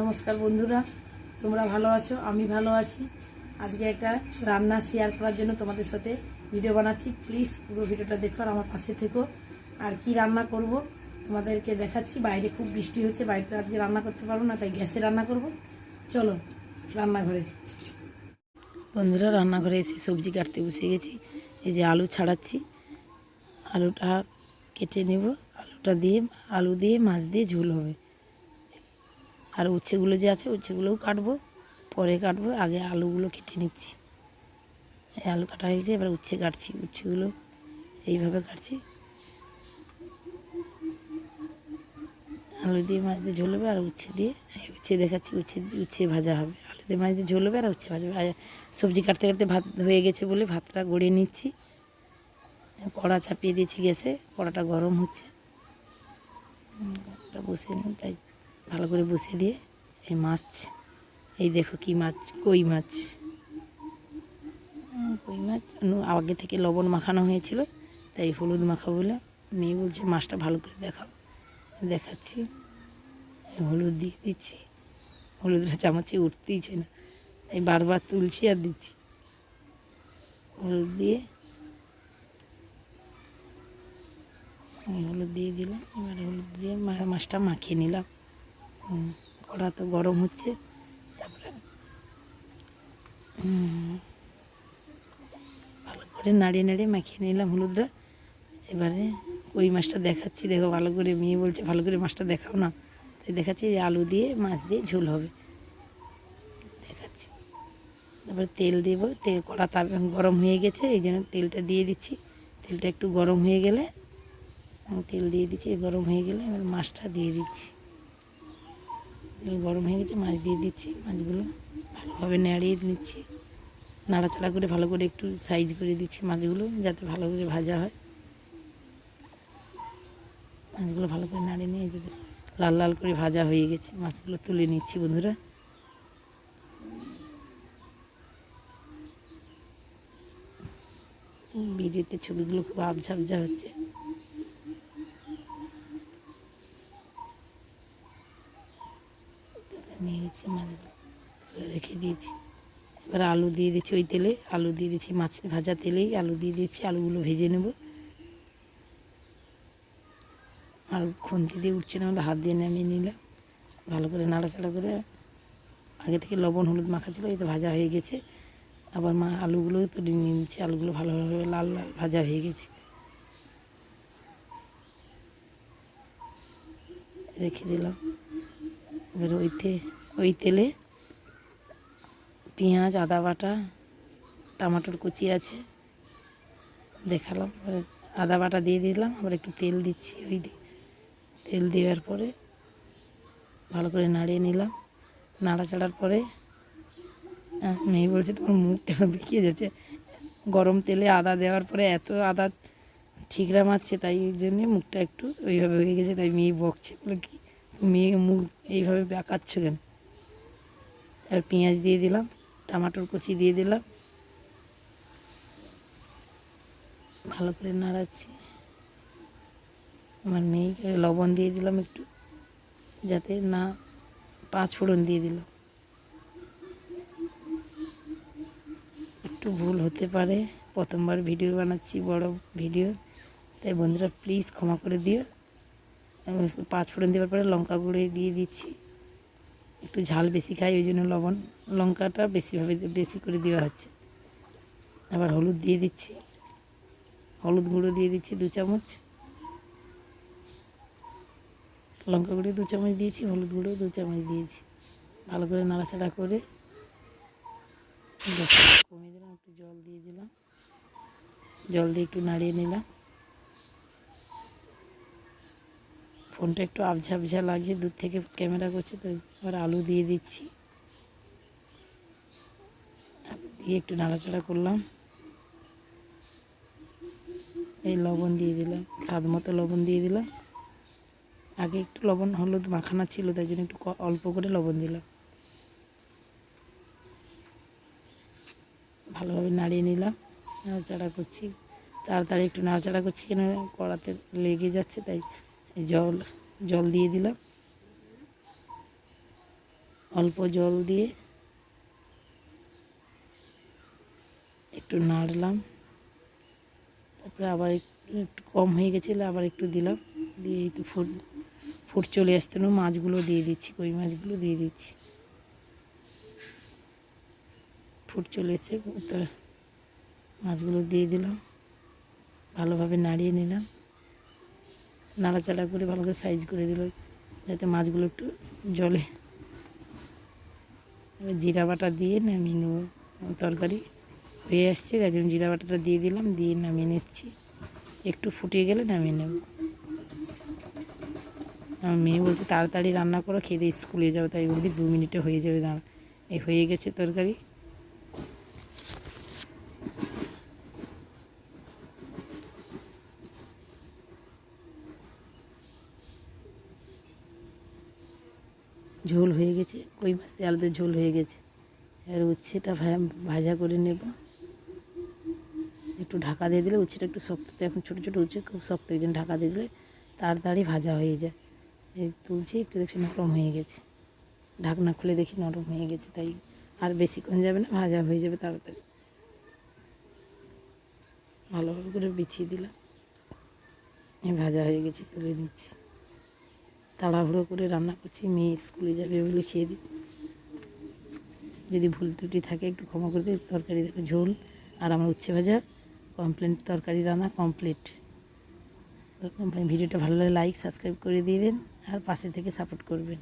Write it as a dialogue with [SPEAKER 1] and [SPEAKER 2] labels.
[SPEAKER 1] নমস্কার বন্ধুরা, তোমরা ভালো আছো? আমি ভালো আছি। আজকে একটা রান্না শেয়ার করার জন্য তোমাদের সাথে ভিডিও বানাচ্ছি। প্লিজ পুরো ভিডিওটা দেখো আর আমার পাশে থেকো। আর কি রান্না করব? তোমাদেরকে দেখাচ্ছি। বাইরে খুব বৃষ্টি হচ্ছে, বাড়িতে আজকে রান্না করতে পারব না, তাই গ্যাসে রান্না করব। চলো, রান্নাঘরে। বন্ধুরা, রান্নাঘরে এসে সবজি কাটতে বসে গেছি। এই যে আলু ছাড়াচ্ছি। আলুটা কেটে নেব। আলুটা দিয়ে, আলু দিয়ে, মাছ দিয়ে ঝোল হবে। আর উচ্ছেগুলো যে আছে, উচ্ছেগুলোও কাটবো। পরে কাটবো, আগে আলুগুলো কেটে নিচ্ছি। এই আলু কাটা হয়েছে, এবার উচ্ছে কাটছি। উচ্ছেগুলো এইভাবে কাটছি। আলু দিয়ে মাছ দিয়ে ঝোল হবে আর উচ্ছে দিয়ে উচ্ছে দেখাচ্ছি, উচ্ছে উচ্ছে ভাজা হবে। আলু দিয়ে মাছ দিয়ে ঝোল আর উচ্ছে ভাজা হবে। সবজি কাটতে কাটতে ভাত হয়ে গেছে বলে ভাতটা গড়িয়ে নিচ্ছি। কড়া চাপিয়ে দিয়েছি গ্যাসে, কড়াটা গরম হচ্ছে। বসে নিই, তাই ভালো করে বসিয়ে দিয়ে এই মাছ, এই দেখো কি মাছ, কই মাছ। কই মাছ? আগে থেকে লবণ মাখানো হয়েছিল, তাই হলুদ মাখা বলে মেয়ে বলছে, মাছটা ভালো করে দেখাও। দেখাচ্ছি, হলুদ দিয়ে দিচ্ছি। হলুদটা চামচে উঠতেইছে না, তাই বারবার তুলছি আর দিচ্ছি। হলুদ দিয়ে হলুদ দিয়ে দিলাম, এবার হলুদ দিয়ে মাছটা মাখিয়ে নিলাম। কড়া তো গরম হচ্ছে, তারপরে ভালো করে নাড়িয়ে নাড়িয়ে মাখিয়ে নিলাম হলুদটা। এবারে ওই মাছটা দেখাচ্ছি, দেখো ভালো করে মেয়ে বলছে, ভালো করে মাছটা দেখাও না। তাই দেখাচ্ছি আলু দিয়ে মাছ দিয়ে ঝোল হবে। দেখাচ্ছি। তারপরে তেল দেব, তেল কড়া তা গরম হয়ে গেছে, এই জন্য তেলটা দিয়ে দিচ্ছি। তেলটা একটু গরম হয়ে গেলে, তেল দিয়ে দিচ্ছি, গরম হয়ে গেলে এবার মাছটা দিয়ে দিচ্ছি। তেল গরম হয়ে গেছে, মাছ দিয়ে দিচ্ছি। মাছগুলো ভালোভাবে নাড়িয়ে নিচ্ছি। নাড়াচাড়া করে ভালো করে একটু সাইজ করে দিচ্ছি মাছগুলো, যাতে ভালো করে ভাজা হয়। মাছগুলো ভালো করে নাড়িয়ে নিয়ে যদি লাল লাল করে ভাজা হয়ে গেছে। মাছগুলো তুলে নিচ্ছি বন্ধুরা। ভিডিওতে ছবিগুলো খুব আবঝা আবঝা হচ্ছে তুলে নিয়ে গেছি মাছগুলো তুলে রেখে দিয়েছি। এবার আলু দিয়ে দিচ্ছি ওই তেলে। আলু দিয়ে দিচ্ছি মাছ, ভাজা তেলেই আলু দিয়ে দিচ্ছি। আলুগুলো ভেজে নেব। আলু খুন্তি দিয়ে উঠছে না হাত দিয়ে নামিয়ে নিলাম। ভালো করে নাড়াচাড়া করে আগে থেকে লবণ, হলুদ মাখা ছিল এই তো ভাজা হয়ে গেছে। আবার মা আলুগুলোও তুলে নিয়ে নিচ্ছে, আলুগুলো ভালোভাবে লাল লাল ভাজা হয়ে গেছে। রেখে দিলাম। এবার ওই তে ওই তেলে পেঁয়াজ আদা বাটা টমাটোর কুচি আছে। দেখালাম আদা বাটা দিয়ে দিলাম আবার একটু তেল দিচ্ছি ওই তেল দেওয়ার পরে ভালো করে নাড়িয়ে নিলাম। নাড়াচাড়ার পরে আহ, মেয়ে বলছে তোমার মুখটা বেঁকিয়ে যাচ্ছে। গরম তেলে আদা দেওয়ার পরে এত আদা ঠিকরা মারছে তাই জন্যে মুখটা একটু ওইভাবে হয়ে গেছে তাই মেয়ে বকছে বলে কি মেয়ে মুখ এইভাবে বেঁকাচ্ছ কেন? আর পেঁয়াজ দিয়ে দিলাম। টমাটোর কুচি দিয়ে দিলাম। ভালো করে নাড়াচ্ছি। আমার মেয়েকে লবণ দিয়ে দিলাম একটু, যাতে না পাঁচ ফোড়ন দিয়ে দিলাম একটু ভুল হতে পারে, প্রথমবার ভিডিও বানাচ্ছি, বড় ভিডিও। তাই বন্ধুরা প্লিজ ক্ষমা করে দিও। পাঁচ ফোড়ন দেওয়ার পরে লঙ্কা গুঁড়ো দিয়ে দিচ্ছি। একটু ঝাল বেশি খাই, ওই জন্য লবণ, লঙ্কাটা বেশিভাবে বেশি করে দেওয়া হচ্ছে। আবার হলুদ দিয়ে দিচ্ছি। হলুদ গুঁড়ো দিয়ে দিচ্ছি দু চামচ। লঙ্কা গুঁড়ো দু চামচ দিয়েছি, হলুদ গুঁড়ো দু চামচ দিয়েছি। ভালো করে নাড়াচাড়া করে কমিয়ে দিলাম, একটু জল দিয়ে দিলাম। জল দিয়ে একটু নাড়িয়ে নিলাম। ফোনটা একটু আবঝা আবঝা লাগছে, দূর থেকে ক্যামেরা করছে, তো এবার আলু দিয়ে দিচ্ছি। দিয়ে একটু নাড়াচাড়া করলাম। এই লবণ দিয়ে দিলাম, স্বাদ মতো লবণ দিয়ে দিলাম। আগে একটু লবণ হলুদ মাখানা ছিল, তাই জন্য একটু অল্প করে লবণ দিলাম। ভালোভাবে নাড়িয়ে নিলাম, নাড়াচাড়া করছি। তাড়াতাড়ি একটু নাড়াচাড়া করছি কেন, কড়াতে লেগে যাচ্ছে, তাই জল জল দিয়ে দিলাম। অল্প জল দিয়ে একটু নাড়লাম। তারপরে আবার একটু কম হয়ে গেছিল, আবার একটু দিলাম। দিয়ে এই তো ফুট ফুট চলে আসতে না, মাছগুলো দিয়ে দিচ্ছি, কই মাছগুলো দিয়ে দিচ্ছি। ফুট চলে এসছে মাছগুলো দিয়ে দিলাম। ভালোভাবে নাড়িয়ে নিলাম। নাড়াচাড়া করে ভালো করে সাইজ করে দিল, যাতে মাছগুলো একটু জলে। জিরা বাটা দিয়ে নামিয়ে নেব। তরকারি হয়ে আসছে, তাই জন্য জিরা বাটাটা দিয়ে দিলাম, দিয়ে নামিয়ে নিচ্ছি। একটু ফুটিয়ে গেলে নামিয়ে নেব। আমার মেয়ে বলছে, তাড়াতাড়ি রান্না করো খেতে স্কুলে যাও। তাই বলছি, দু মিনিটে হয়ে যাবে দাঁড়া। এই হয়ে গেছে তরকারি। ঝোল হয়ে গেছে, কই মাছ দিয়ে আলুদের ঝোল হয়ে গেছে। এবার উচ্ছেটা ভাজা করে নেব। একটু ঢাকা দিয়ে দিলে উচ্ছেটা একটু শক্ত, তো এখন ছোটো ছোটো উচ্ছে খুব শক্ত, এই জন্য ঢাকা দিয়ে দিলে তাড়াতাড়ি ভাজা হয়ে যায়। এই তুলছি, একটু দেখছি নরম হয়ে গেছে। ঢাকনা খুলে দেখি নরম হয়ে গেছে, তাই আর বেশিক্ষণ যাবে না, ভাজা হয়ে যাবে তাড়াতাড়ি। ভালোভাবে করে বিছিয়ে দিলাম। ভাজা হয়ে গেছে, তুলে নিচ্ছি। তাড়াহুড়ো করে রান্না করছি, মেয়ে স্কুলে যাবে বলে খেয়ে দিই। যদি ভুল ত্রুটি থাকে একটু ক্ষমা করে দিই, তরকারি দেখো ঝোল আর আমার উচ্ছে ভাজা কমপ্লেন তরকারি রান্না কমপ্লিট ভিডিওটা ভালো লাগে লাইক সাবস্ক্রাইব করে দিবেন আর পাশে থেকে সাপোর্ট করবেন।